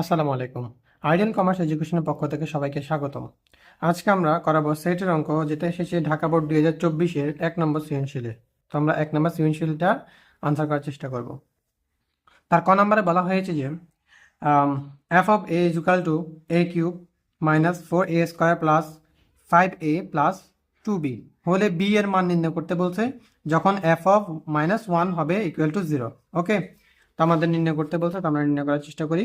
আসসালামু আলাইকুম। Ideal commerce এডুকেশনের পক্ষ থেকে সবাইকে স্বাগতম। আজকে আমরা করাবো সেটের অঙ্ক যেটা এসেছে ঢাকা বোর্ড দুই হাজার চব্বিশের এক নম্বর সৃজনশীলে। তো আমরা এক নম্বর সৃজনশীলটা আনসার করার চেষ্টা করব। তার ক নম্বরে বলা হয়েছে যে f of a is equal to a cube minus four a square plus five a plus two b হলে বি এর মান নির্ণয় করতে বলছে যখন এফ অফ মাইনাস ওয়ান হবে ইকুয়াল টু জিরো ওকে তো আমাদের নির্ণয় করতে বলছে, তো আমরা নির্ণয় করার চেষ্টা করি।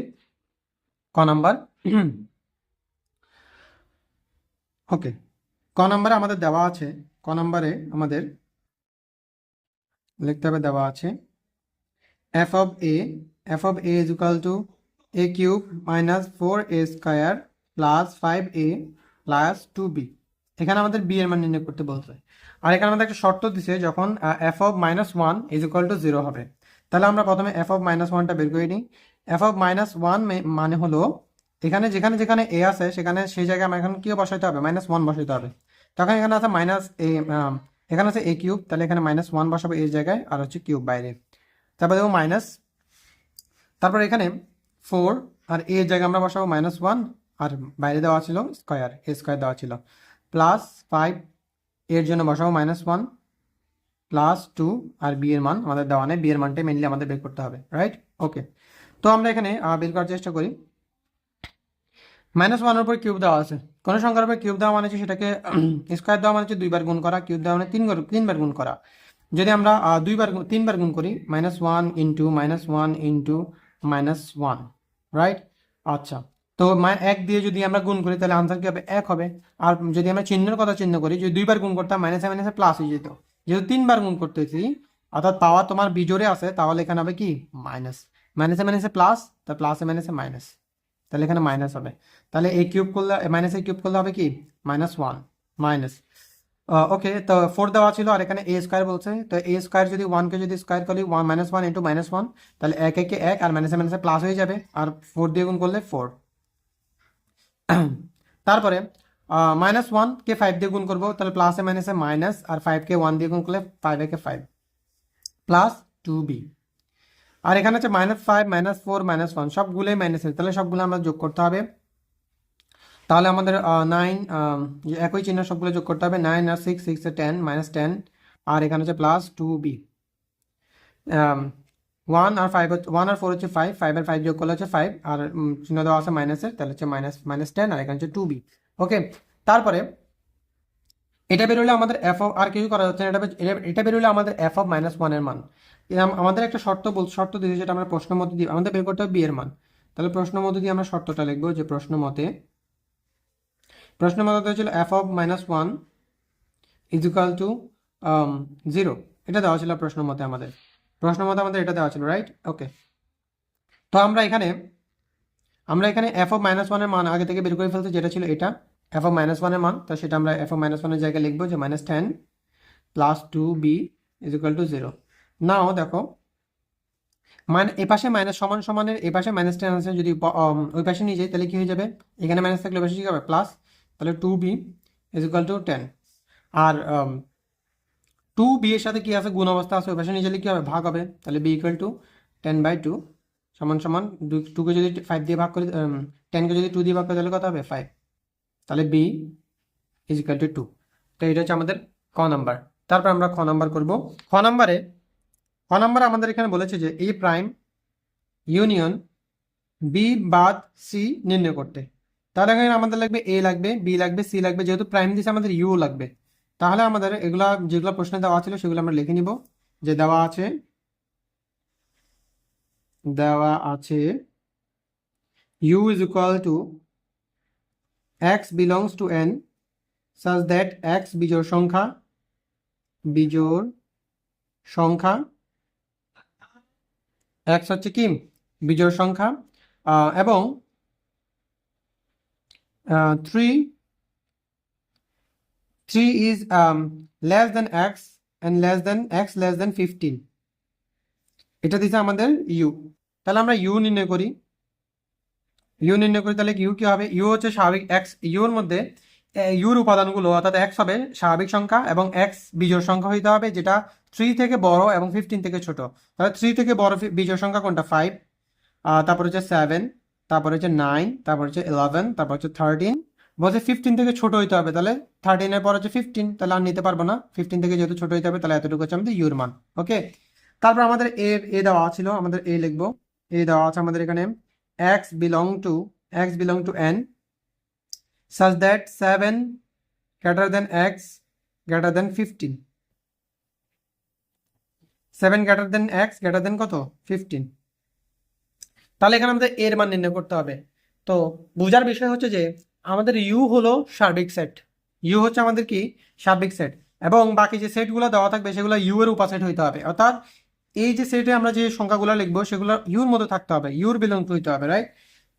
ক নাম্বার? ওকে। ক নাম্বারে আমাদের দেওয়া আছে, ক নাম্বারে আমাদের লিখতে হবে, দেওয়া আছে f of a f of a is equal to a cube minus four a square plus five a plus two b এখানে আমাদের বি এর মান নির্ণয় করতে বলছে। আর এখানে আমাদের একটা শর্ত দিছে, যখন f of minus one is equal to zero হবে। তাহলে আমরা প্রথমে এফ অফ মাইনাস ওয়ানটা বের করে নিই। এফ অফ মাইনাস ওয়ান মানে হলো, এখানে যেখানে যেখানে এ আছে, সেখানে সেই জায়গায় আমার এখন কি বসাইতে হবে? মাইনাস ওয়ান বসাইতে হবে। তখন এখানে আছে মাইনাস এ এখানে আছে এ কিউব তাহলে এখানে মাইনাস ওয়ান বসাবো এই জায়গায়, আর হচ্ছে কিউব বাইরে। তারপর দেবো মাইনাস তারপর এখানে ফোর আর এর জায়গায় আমরা বসাবো মাইনাস ওয়ান আর বাইরে দেওয়া ছিল স্কোয়ার এ স্কোয়ার দেওয়া ছিল। প্লাস ফাইভ এর জন্য বসাবো মাইনাস ওয়ান প্লাস টু আর বি এর মান, আমাদের দেওয়া নেই বি এর মানটাই মেনলি আমাদের বের করতে হবে রাইট ওকে তো আমরা এখানে বের করার চেষ্টা করি। মাইনাস ওয়ানের উপর কিউব দেওয়া আছে। কোনো সংখ্যার উপর কিউব দেওয়া মানে হচ্ছে সেটাকে স্কোয়ার দেওয়া মানে হচ্ছে দুইবার গুণ করা কিউব দেওয়া মানে তিনবার তিনবার গুণ করা। যদি আমরা দুইবার তিনবার গুণ করি minus one into minus one into minus one right আচ্ছা তো এক দিয়ে যদি আমরা গুণ করি, তাহলে আনসার কি হবে? এক হবে। আর যদি আমরা চিহ্নের কথা চিহ্ন করি, যদি দুইবার গুণ করতাম মাইনাসে মাইনাসে প্লাস হয়ে যেত। যেহেতু তিনবার গুণ করতেছি, অর্থাৎ পাওয়ার তোমার বিজোরে আছে, তাহলে এখানে হবে কি? মাইনাস মাইনাসে মাইনাসে প্লাস তা প্লাসে মাইনাসে মাইনাস তাহলে এখানে মাইনাস হবে তাহলে এই কিউব করলে মাইনাস এ কিউব করলে হবে কি মাইনাস ওয়ান মাইনাস ওকে তো ফোর দেওয়া ছিল আর এখানে এ স্কোয়ার বলছে তো এ স্কোয়ার যদি ওয়ানকে যদি স্কোয়ার করি one minus one into minus one তাহলে এক একে এক আর মাইনাসে মাইনাসে প্লাস হয়ে যাবে আর ফোর দিয়ে গুণ করলে ফোর তারপরে মাইনাস ওয়ান কে ফাইভ দিয়ে গুণ করব তাহলে প্লাসে মাইনাসে মাইনাস আর ফাইভ কে ওয়ান দিয়ে গুণ করলে ফাইভ একে ফাইভ প্লাস টু বি আর এখানে হচ্ছে minus five minus four minus one সবগুলোই মাইনাসের তাহলে সবগুলো আমরা যোগ করতে হবে। তাহলে আমাদের নাইন একই চিহ্ন সবগুলো যোগ করতে হবে নাইন আর six six ten minus ten আর এখানে হচ্ছে প্লাস টু বি ওয়ান আর ফাইভ ওয়ান আর ফোর হচ্ছে ফাইভ ফাইভ আর ফাইভ যোগ করলে হচ্ছে ফাইভ আর চিহ্ন দেওয়া আছে মাইনাসের তাহলে হচ্ছে মাইনাস মাইনাস টেন আর এখানে হচ্ছে টু বি ওকে তারপরে এটা বেরোলে আমাদের এফ অফ আর কিছু করা যাচ্ছে না, এটা এটা- বেরোলে আমাদের এফ অফ মাইনাস ওয়ানের মান। আমাদের একটা শর্ত বল শর্ত দিয়েছে যেটা আমরা প্রশ্ন মতে দিই আমাদের বের করতে হবে বি এর মান। তাহলে প্রশ্ন মতে দিয়ে আমরা শর্তটা লিখব যে প্রশ্ন মতে প্রশ্ন মতে হয়েছিল f of minus one is equal to zero এটা দেওয়া ছিল প্রশ্ন মতে আমাদের। প্রশ্ন মতে আমাদের এটা দেওয়া ছিল রাইট ওকে তো আমরা এখানে আমরা এখানে এফ অফ মাইনাস ওয়ানের মান আগে থেকে বের করে ফেলতে যেটা ছিল এটা। এফ অফ মাইনাস ওয়ানের মান, তো সেটা আমরা এফ অফ মাইনাস ওয়ানের জায়গায় লিখব যে minus ten plus two b is equal to zero now দেখো মানে এ পাশে মাইনাস সমান সমানের, এ পাশে মাইনাস টেন আছে, যদি ওই পাশে নিয়ে যাই, তাহলে কি হয়ে যাবে? এখানে মাইনাস থাকলে ওই পাশে কি হবে? প্লাস তাহলে two b is equal to ten R two B এর সাথে কি আছে? গুণ অবস্থা আছে, ওই পাশে নিয়ে গেলে কি হবে? ভাগ হবে। তাহলে b equal to ten by two সমান সমান টুকে যদি ফাইভ দিয়ে ভাগ করি টেনকে যদি টু দিয়ে ভাগ করি, তাহলে কত হবে? ফাইভ তাহলে b is equal to two তো এটা হচ্ছে আমাদের ক নাম্বার। তারপর আমরা খ নাম্বার করব। খ নাম্বারে, খ নাম্বার আমাদের এখানে বলেছে যে এ প্রাইম ইউনিয়ন বি বাদ সি নির্ণয় করতে। তাহলে এখানে আমাদের লাগবে এ লাগবে বি লাগবে সি লাগবে, যেহেতু প্রাইম দিছে আমাদের ইউ লাগবে। তাহলে আমাদের এগুলা, যেগুলো প্রশ্নে দেওয়া ছিল সেগুলো আমরা লিখে নিব। যে দেওয়া আছে দেওয়া আছে U is equal to x belongs to N such that x বিজোড় সংখ্যা বিজোড় সংখ্যা, x হচ্ছে কি? বিজোড় সংখ্যা এবং three three is less than x and less than x less than fifteen এটা দিছে আমাদের ইউ তাহলে আমরা ইউ নির্ণয় করি। ইউ নির্ণয় করি তাহলে ইউ কি হবে? ইউ হচ্ছে স্বাভাবিক এক্স ইউর মধ্যে ইউর উপাদানগুলো, অর্থাৎ এক্স হবে স্বাভাবিক সংখ্যা এবং এক্স বিজোড় সংখ্যা হইতে হবে, যেটা থ্রি থেকে বড় এবং ফিফটিন থেকে ছোট। তাহলে থ্রি থেকে বড় বিজোড় সংখ্যা কোনটা? ফাইভ তারপর হচ্ছে সেভেন তারপর হচ্ছে নাইন তারপর হচ্ছে ইলেভেন তারপর হচ্ছে থার্টিন বলছে ফিফটিন থেকে ছোট হইতে হবে, তাহলে থার্টিনের পর হচ্ছে ফিফটিন তাহলে আর নিতে পারব না। ফিফটিন থেকে যেহেতু ছোট হইতে হবে, তাহলে এতটুকু হচ্ছে আমাদের ইউর মান ওকে তারপর আমাদের এ এ দেওয়া ছিল, আমাদের এ লিখব। এ দেওয়া আছে আমাদের এখানে। X belong to x belong to N such that 7 greater than x, greater than 15 7 greater than x, greater than কত? 15 তাহলে এখানে আমাদের এর মান নির্ণয় করতে হবে। তো বোঝার বিষয় হচ্ছে যে, আমাদের ইউ হলো সার্বিক সেট ইউ হচ্ছে আমাদের কি? সার্বিক সেট এবং বাকি যে সেটগুলো দেওয়া থাকবে, সেগুলো ইউ এর উপসেট হইতে হবে। অর্থাৎ এই যে সেটে আমরা যে সংখ্যাগুলো লিখব, সেগুলো ইউর মতো থাকতে হবে। ইউর বিলং টু হইতে হবে রাইট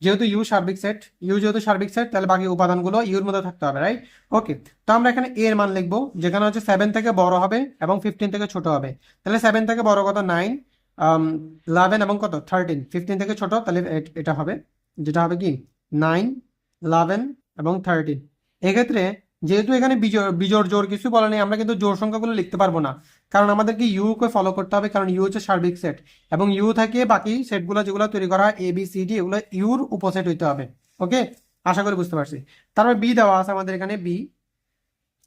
যেহেতু ইউ সার্বিক সেট ইউ যেহেতু সার্বিক সেট তাহলে বাকি উপাদানগুলো ইউর মধ্যে থাকতে হবে রাইট ওকে তো আমরা এখানে এর মান লিখব, যেখানে হচ্ছে সেভেন থেকে বড় হবে এবং ফিফটিন থেকে ছোট হবে। তাহলে সেভেন থেকে বড় কত? নাইন ইলেভেন এবং কত? থার্টিন ফিফটিন থেকে ছোট, তাহলে এটা হবে, যেটা হবে কি? নাইন ইলেভেন এবং থার্টিন এক্ষেত্রে যেহেতু এখানে বিজোড় বিজোড় জোর কিছু বলা নেই, আমরা কিন্তু জোর সংখ্যাগুলো লিখতে পারব না। কারণ আমাদেরকে ইউ কে ফলো করতে হবে, কারণ ইউ হচ্ছে সার্বিক সেট এবং ইউ থেকে বাকি সেটগুলো যেগুলো তৈরি করা এ বি সি ডি এগুলো ইউর উপসেট হইতে হবে। ওকে আশা করি বুঝতে পারছি। তারপর বি দেওয়া আছে আমাদের এখানে বি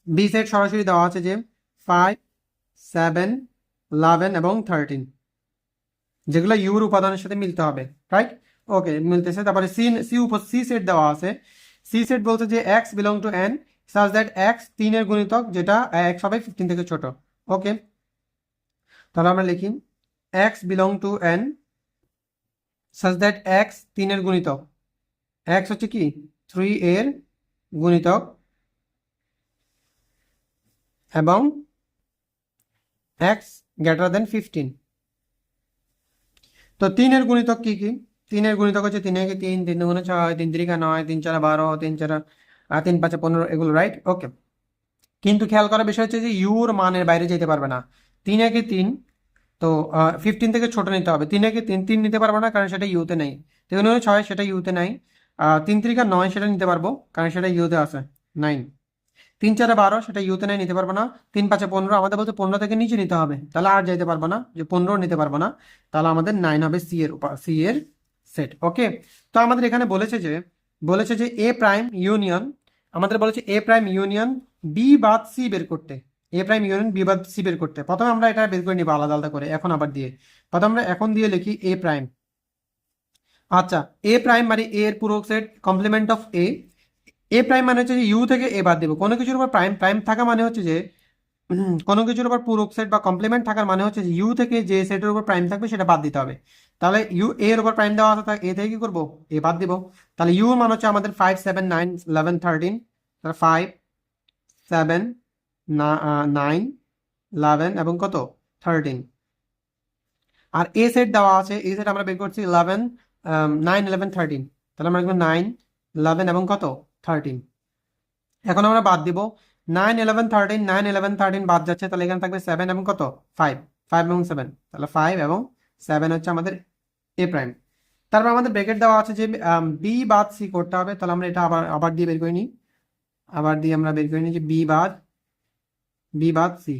বি সেট সরাসরি দেওয়া আছে যে ফাইভ সেভেন ইলেভেন এবং থার্টিন যেগুলো ইউর উপাদানের সাথে মিলতে হবে রাইট ওকে মিলতেছে। তারপরে সি সি উপ সি সেট দেওয়া আছে। সি সেট বলছে যে x belong to N such that x তিনের গুণিতক, যেটা এক্স হবে ফিফটিন থেকে ছোট। ওকে তাহলে আমরা লিখি x belong to N such that x তিনের গুণিতক। এক্স হচ্ছে কি? থ্রি এর গুণিতক। এবং এক্স গ্রেটার দেন ফিফটিন তো তিনের গুণিতক কি কি? তিনের গুণিতক হচ্ছে তিন একে তিন তিন দুগুণে ছয়, তিন তিরিকা নয়, তিন চারা বারো, তিন চারা তিন পাঁচে পনেরো, এগুলো রাইট ওকে কিন্তু খেয়াল করার বিষয় হচ্ছে যে ইউর মানের বাইরে যেতে পারবে না। তিন একে তিন, তো ফিফটিন থেকে ছোট নিতে হবে। তিন একে তিন তিন নিতে পারব না, কারণ সেটা ইউতে নেই। তিন ছয়, সেটা ইউতে নাই। তিন তিরিকা নয় সেটা নিতে পারব, কারণ সেটা ইউতে আছে নাইন তিন চারে বারো, সেটা ইউতে নাই, নিতে পারব না। তিন পাঁচে পনেরো, আমাদের বলতে পনেরো থেকে নিচে নিতে হবে। তাহলে আর যাইতে পারব না, যে পনেরো নিতে পারব না, তাহলে আমাদের নাইন হবে সি এর সি এর সেট ওকে তো আমাদের এখানে বলেছে যে বলেছে যে এ প্রাইম ইউনিয়ন আমাদের বলেছে এ প্রাইম ইউনিয়ন বি বাদ সি বের করতে। এ প্রাইম ইউনিয়ন বি বাদ সি বের করতে। প্রথমে আমরা এটা বের করে নিব আলাদা আলাদা করে, এখন আবার দিয়ে। প্রথমে আমরা এখন দিয়ে লিখি এ প্রাইম আচ্ছা এ প্রাইম মানে এ এর পুরো set complement of A A prime মানে হচ্ছে যে ইউ থেকে এ বাদ দেবো। কোনো কিছুর উপর প্রাইম প্রাইম থাকা মানে হচ্ছে যে কোনো কিছুর উপর পূরক সেট বা কমপ্লিমেন্ট থাকার মানে হচ্ছে যে ইউ থেকে যে সেটের উপর প্রাইম থাকবে সেটা বাদ দিতে হবে। তাহলে ইউ এ এর উপর প্রাইম দেওয়া আছে তা এ থেকে কি করব? এ বাদ দিব। তাহলে ইউ মান হচ্ছে আমাদের five seven nine eleven thirteen তাহলে ফাইভ সেভেন নাইন ইলেভেন এবং কত? থার্টিন আর এ সেট দেওয়া আছে এ সেট আমরা বের করছি ইলেভেন নাইন ইলেভেন থার্টিন তাহলে আমরা লিখব নাইন ইলেভেন এবং কত? থার্টিন এখন আমরা বাদ দিব nine eleven thirteen nine eleven thirteen বাদ যাচ্ছে, তাহলে এখানে থাকবে সেভেন এবং কত? ফাইভ ফাইভ এবং সেভেন তাহলে ফাইভ এবং সেভেন হচ্ছে আমাদের এ প্রাইম তারপর আমাদের ব্রেকেট দেওয়া আছে যে বি বাদ সি করতে হবে, তাহলে আমরা এটা আবার আবার দিয়ে বের করে নিই। আবার দিয়ে আমরা বের করে নিই যে বি বাদ বি বাদ সি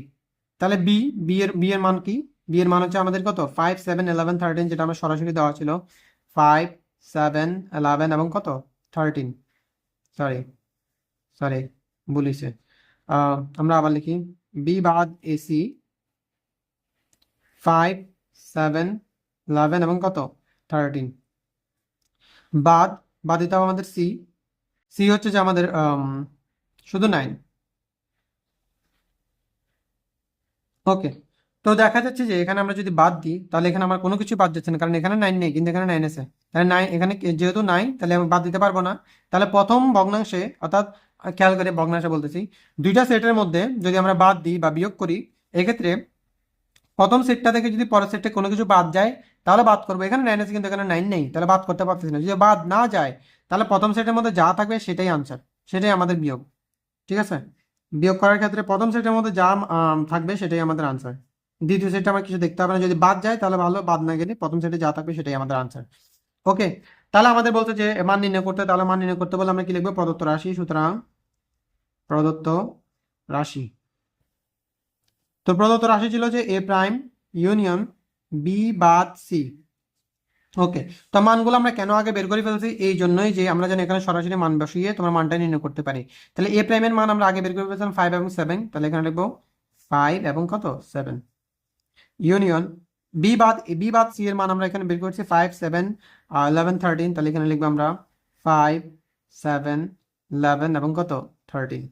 তাহলে বি বি এর বি এর মান কি? বি এর মান হচ্ছে আমাদের কত? ফাইভ সেভেন ইলেভেন থার্টিন যেটা আমার সরাসরি দেওয়া ছিল। ফাইভ সেভেন ইলেভেন এবং কত? থার্টিন সরি সরি বলিছে আমরা আবার লিখি। বি বাদ এসি ফাইভ সেভেন ইলেভেন এবং কত? থার্টিন বাদ বাদ দিতে হবে আমাদের সি সি হচ্ছে যে আমাদের শুধু নাইন ওকে তো দেখা যাচ্ছে যে এখানে আমরা যদি বাদ দিই, তাহলে এখানে আমার কোনো কিছু বাদ যাচ্ছে না, কারণ এখানে নাইন নেই, কিন্তু এখানে নাইন আছে। তাহলে নাইন এখানে যেহেতু নাই তাহলে আমি বাদ দিতে পারব না। তাহলে প্রথম ভগ্নাংশে, অর্থাৎ খেয়াল করে ভগ্নাংশে বলতেছি, দুইটা সেটের মধ্যে যদি আমরা বাদ দিই বা বিয়োগ করি, এক্ষেত্রে প্রথম সেটটা থেকে যদি পরের সেটে কোনো কিছু বাদ যায়, তাহলে বাদ করব। এখানে নাইন আছে, কিন্তু এখানে নাইন নেই, তাহলে বাদ করতে পারতেছি না। যদি বাদ না যায়, তাহলে প্রথম সেটের মধ্যে যা থাকবে সেটাই আনসার সেটাই আমাদের বিয়োগ। ঠিক আছে? বিয়োগ করার ক্ষেত্রে প্রথম সেটের মধ্যে যা থাকবে সেটাই আমাদের আনসার দ্বিতীয় সেটে আমার কিছু দেখতে হবে না। যদি বাদ যায়, তাহলে ভালো, বাদ না গেলে প্রথম সেটে যা থাকবে সেটাই আমাদের আনসার ওকে তাহলে আমাদের বলতে যে মান নির্ণয় করতে, তাহলে মান নির্ণয় করতে বলে আমরা কি লিখব? প্রদত্ত রাশি, সুতরাং প্রদত্ত রাশি। তো প্রদত্ত রাশি ছিল যে এ প্রাইম ইউনিয়ন বি বাদ সি ওকে তো মানগুলো আমরা কেন আগে বের করে ফেলছি? এই জন্যই যে আমরা যেন এখানে সরাসরি মান বসিয়ে তোমার মানটা নির্ণয় করতে পারি। তাহলে এ প্রাইমের মান আমরা আগে বের করে ফেলছিলাম ফাইভ এবং সেভেন তাহলে এখানে লিখব ফাইভ এবং কত? সেভেন ইউনিয়ন বি বাদ বি বাদ সি এর মান আমরা এখানে বের করছি ফাইভ সেভেন ইলেভেন থার্টিন তাহলে এখানে লিখব আমরা ফাইভ সেভেন ইলেভেন এবং কত? থার্টিন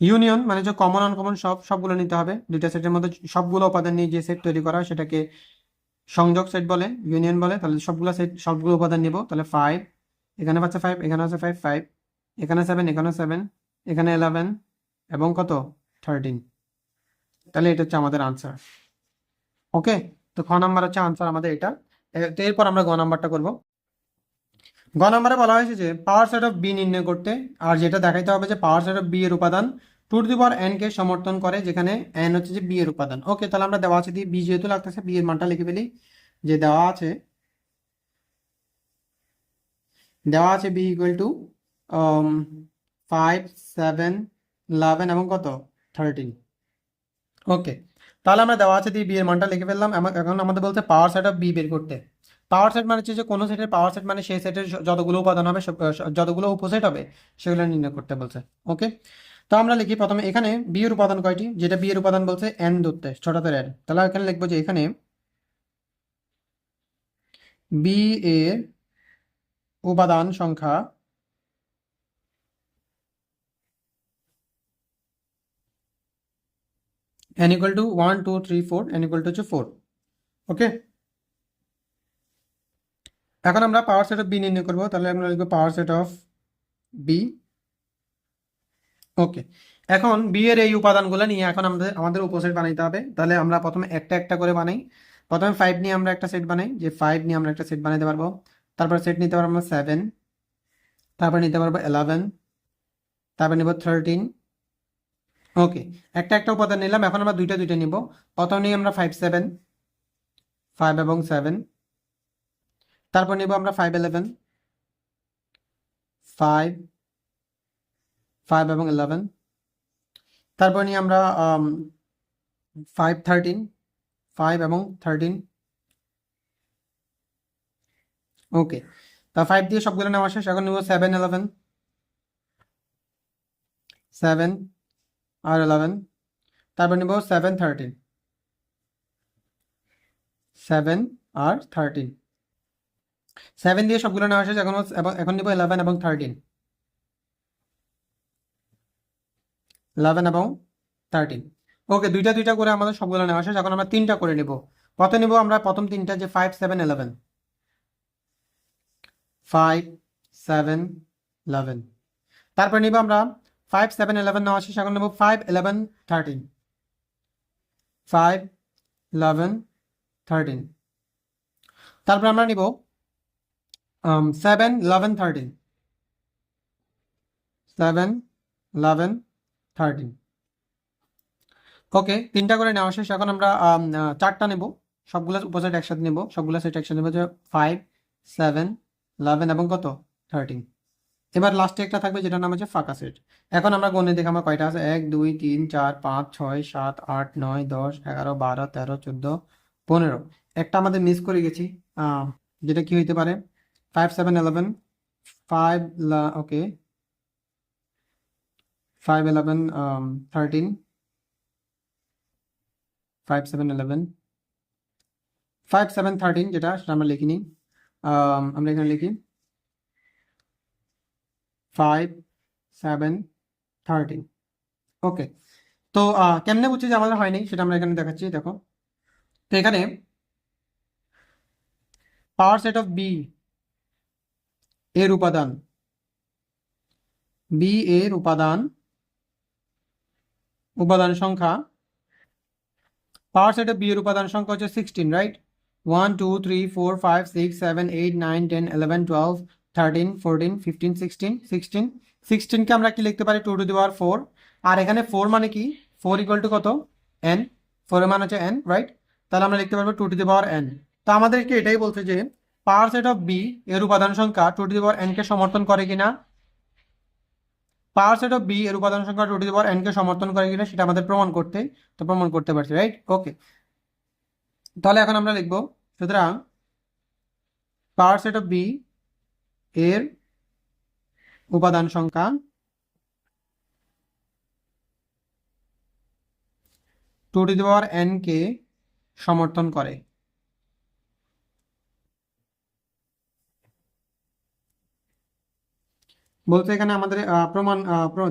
ইউনিয়ন মানে যে কমন আনকমন সব, সবগুলো নিতে হবে। দুইটা সেটের মধ্যে সবগুলো উপাদান নিয়ে যে সেট তৈরি করা সেটাকে সংযোগ সেট বলে ইউনিয়ন বলে, তাহলে সবগুলো সেট সবগুলো উপাদান নিব। তাহলে ফাইভ এখানে পাচ্ছে ফাইভ এখানে আছে ফাইভ ফাইভ এখানে সেভেন এখানে সেভেন এখানে ইলেভেন এবং কত? থার্টিন তাহলে এটা হচ্ছে আমাদের আনসার ওকে তো খ নাম্বার হচ্ছে আনসার আমাদের এটা। তো এরপর আমরা গ নাম্বারটা করব। গ নাম্বারে বলা হয়েছে যে পাওয়ার সেট অফ বি নির্ণয় করতে, আর যেটা দেখাইতে হবে যে পাওয়ার সেট অফ বি এর উপাদান two to the power n কে সমর্থন করে, যেখানে এন হচ্ছে যে বি এর উপাদান। ওকে তাহলে আমরা দেওয়া আছে দিয়ে বি যেহেতু লাগতেছে বি এর মানটা লিখে ফেলি, যে দেওয়া আছে দেওয়া আছে B equal to five seven eleven এবং কত? থার্টিন ওকে তাহলে আমরা দেওয়া আছে দিয়ে বি এর মানটা লিখে ফেললাম। এখন আমাদের বলছে পাওয়ার সেট অফ বি বের করতে। পাওয়ার সেট মানে হচ্ছে যে কোনো সেটের পাওয়ার সেট মানে সেই সেটের যতগুলো উপাদান হবে যতগুলো উপসেট হবে, সেগুলো নির্ণয় করতে বলছে। ওকে তো আমরা লিখি প্রথমে এখানে বি এর উপাদান কয়টি? যেটা বি এর উপাদান বলছে এন ধরতে ছোটদের এন তাহলে এখানে লিখব যে এখানে বি এর উপাদান সংখ্যা n equal to 1 2 3 4 n equal to হচ্ছে ফোর ওকে এখন আমরা পাওয়ার সেট অফ বি নির্ণয় করব। তাহলে আমরা লিখব power set of B okay এখন বি এর এই উপাদানগুলো নিয়ে এখন আমাদের আমাদের উপসেট বানাইতে হবে। তাহলে আমরা প্রথমে একটা একটা করে বানাই। প্রথমে ফাইভ নিয়ে আমরা একটা সেট বানাই। যে ফাইভ নিয়ে আমরা একটা সেট বানাইতে পারব। তারপর সেট নিতে পারব আমরা সেভেন তারপর নিতে পারব ইলেভেন তারপর নিব থার্টিন ওকে একটা একটা উপাদান নিলাম। এখন আমরা দুইটা দুইটা নিব। প্রথম নিই আমরা ফাইভ সেভেন ফাইভ এবং সেভেন তারপর নিব আমরা ফাইভ ইলেভেন ফাইভ ফাইভ এবং ইলেভেন তারপর নিয়ে আমরা ফাইভ থার্টিন ফাইভ এবং থার্টিন ওকে তা ফাইভ দিয়ে সবগুলো নেওয়া শেষ, এখন নিব সেভেন ইলেভেন সেভেন আর ইলেভেন তারপর নিব সেভেন থার্টিন সেভেন আর থার্টিন সেভেন দিয়ে সবগুলো নেওয়া শেষ, এখন এখন নিব ইলেভেন এবং থার্টিন ইলেভেন এবং থার্টিন ওকে দুইটা দুইটা করে আমাদের সবগুলো নেওয়া শেষ। এখন আমরা তিনটা করে নিব। প্রথমে নিব আমরা? প্রথম তিনটা যে five seven eleven five seven eleven তারপর নিব আমরা ফাইভ সেভেন ইলেভেন নেওয়া শেষ। এখন নেব five eleven thirteen five eleven thirteen তারপর আমরা নিব seven eleven thirteen seven eleven thirteen okay তিনটা করে নেওয়া শেষ। এখন আমরা চারটা নেব। সবগুলো উপসেট একসাথে নেব। সবগুলো সেট একসাথে নেব। ফাইভ সেভেন ইলেভেন এবং কত? থার্টিন এবার লাস্টে একটা থাকবে যেটার নাম হচ্ছে ফাঁকা সেট। এখন আমরা গণে দেখি আমার কয়টা আছে? এক, দুই, তিন, চার, পাঁচ, ছয়, সাত, আট, নয়, দশ, এগারো, বারো, তেরো, চোদ্দ, পনেরো। একটা আমাদের মিস করে গেছি। যেটা কি হইতে পারে? Five seven eleven five okay five eleven thirteen five seven eleven five seven thirteen যেটা সেটা আমরা লিখিনি। আম, আমরা এখানে লিখি। ফাইভ সেভেন থার্টিন ওকে তো কেমনে বুঝছি যে আমাদের হয়নি সেটা আমরা এখানে দেখাচ্ছি দেখো। তো এখানে পাওয়ার সেট অফ বি এর উপাদান। বি এর উপাদান উপাদান সংখ্যা, পাওয়ার সেট বি এর উপাদান সংখ্যা হচ্ছে sixteen right one two three four five six seven eight nine ten eleven twelve thirteen fourteen fifteen sixteen sixteen সিক্সটিনকে আমরা কি লিখতে পারি? Two to the power four আর এখানে ফোর মানে কি? ফোর ইকুয়াল টু কত? এন ফোরের মান হচ্ছে এন রাইট তাহলে আমরা লিখতে পারব two to the power n তো আমাদেরকে এটাই বলছে যে পাওয়ার সেট অফ বি এর উপাদান সংখ্যা two to the power n কে সমর্থন করে কিনা? পাওয়ার সেট অফ বি এর উপাদান সংখ্যা two to the power n কে সমর্থন করে কিনা সেটা আমাদের প্রমাণ করতে, তো প্রমাণ করতে পারছি রাইট ওকে তাহলে এখন আমরা লিখব, সুতরাং পাওয়ার সেট অফ বি এর উপাদান সংখ্যা two to the power n কে সমর্থন করে। বলতে এখানে আমাদের প্রমাণ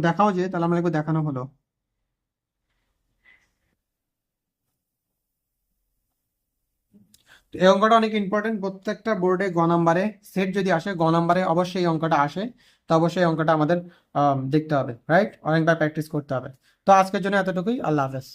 দেখাও যে, তাহলে আমরা দেখানো হলো। এই অঙ্কটা অনেক ইম্পর্টেন্ট প্রত্যেকটা বোর্ডে গ নাম্বারে সেট যদি আসে, গ নাম্বারে অবশ্যই এই অঙ্কটা আসে। তো অবশ্যই এই অঙ্কটা আমাদের দেখতে হবে রাইট অনেকবার প্র্যাকটিস করতে হবে। তো আজকের জন্য এতটুকুই। আল্লাহ হাফেজ।